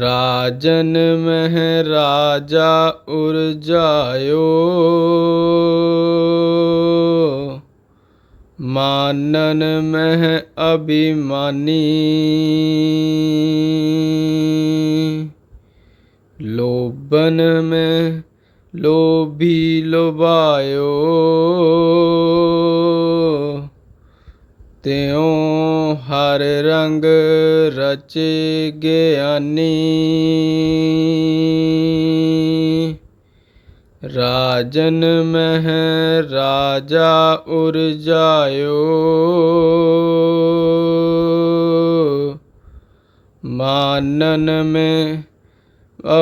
ਰਾਜਨ ਮਹਿ ਰਾਜਾ ਉਰਜਾਇਓ ਮਾਨਨ ਮਹਿ ਅਭਿਮਾਨੀ। ਲੋਭਨ ਮੈਂ ਲੋਭੀ ਲੋਭਾਇਓ। ਤਿਉ ਹਰ ਰੰਗ ਰਚੇ ਗਿਆਨੀ। ਰਾਜਨ ਮਹਿ ਰਾਜਾ ਉਰਜਾਇਓ। ਮਾਨਨ ਮੈਂ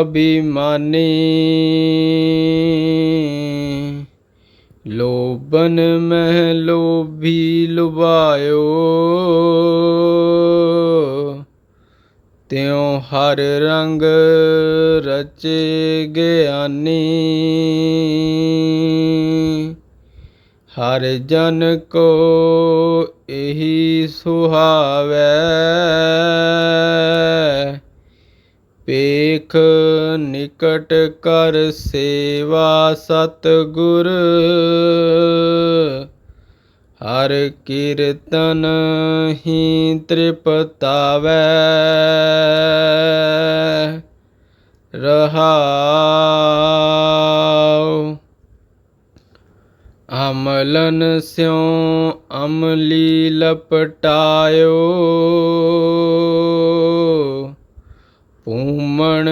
ਅਭਿਮਾਨੀ। ਲੋਭਨ ਮਹਿ ਲੋਭੀ ਲੁਭਾਇਓ। ਤਿਉ ਹਰ ਰੰਗ ਰਚੇ ਗਿਆਨੀ। ਹਰ ਜਨ ਕੋ ਇਹੀ ਸੁਹਾਵੈ। ਪੇਖ ਨਿਕਟ ਕਰ ਸੇਵਾ ਸਤਿਗੁਰ। ਹਰ ਕੀਰਤਨ ਹੀ ਤ੍ਰਿਪਤਾਵੈ। ਰਹਾਉ। ਅਮਲਨ ਸਿਉ ਅਮਲੀ ਲਪਟਾਇਓ। ਪੂਮਣ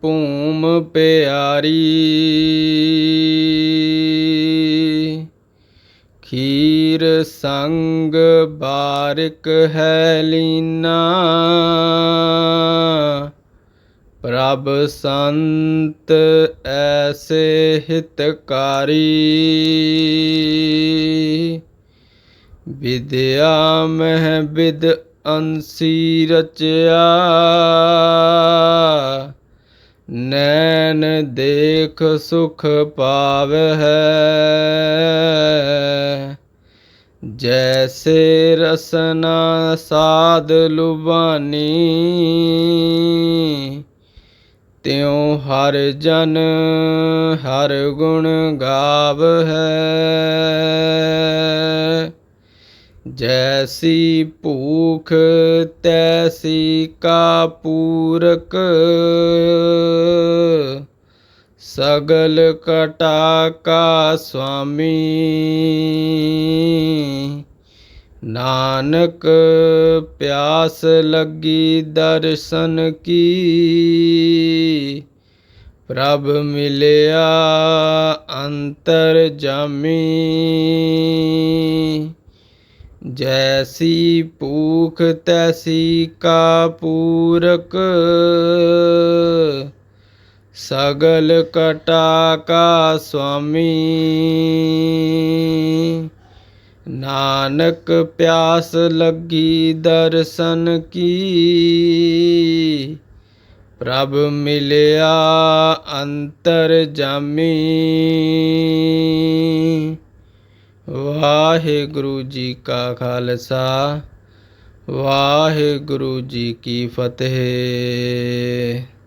ਪੂਮ ਪਿਆਰੀ। ਖੀਰ ਸੰਗ ਬਾਰਿਕ ਹੈ ਲੀਨਾ। ਪ੍ਰਭ ਸੰਤ ਐਸੇ ਹਿਤਕਾਰੀ। ਵਿਦਿਆ ਮਹਿ ਵਿਦ ਅੰਸੀ ਰਚਿਆ। ਨੈਣ ਦੇਖ ਸੁਖ ਪਾਵਹਿ। ਜੈਸੇ ਰਸਨਾ ਸਾਧ ਲੁਬਾਨੀ ਤਿਉ ਹਰ ਜਨ ਹਰ ਗੁਣ ਗਾਵ ਹੈ ਜੈਸੀ ਭੂਖ ਤੈਸੀ ਕਾ ਪੂਰਕ ਸਗਲ ਕਟਾ ਕਾ ਸੁਆਮੀ। ਨਾਨਕ ਪਿਆਸ ਲੱਗੀ ਦਰਸ਼ਨ ਕੀ। ਪ੍ਰਭ ਮਿਲਿਆ ਅੰਤਰ ਜਾਮੀ। ਜੈਸੀ ਭੂਖ ਤੈਸੀ ਕਾ ਪੂਰਕ। ਸਗਲ ਕਟਾ ਕਾ ਸੁਆਮੀ ਨਾਨਕ ਪਿਆਸ ਲੱਗੀ ਦਰਸ਼ਨ ਕੀ ਪ੍ਰਭ ਮਿਲਿਆ ਅੰਤਰ ਜਾਮੀ ਵਾਹਿਗੁਰੂ ਜੀ ਕਾ ਖਾਲਸਾ ਵਾਹਿਗੁਰੂ ਜੀ ਕੀ ਫਤਿਹ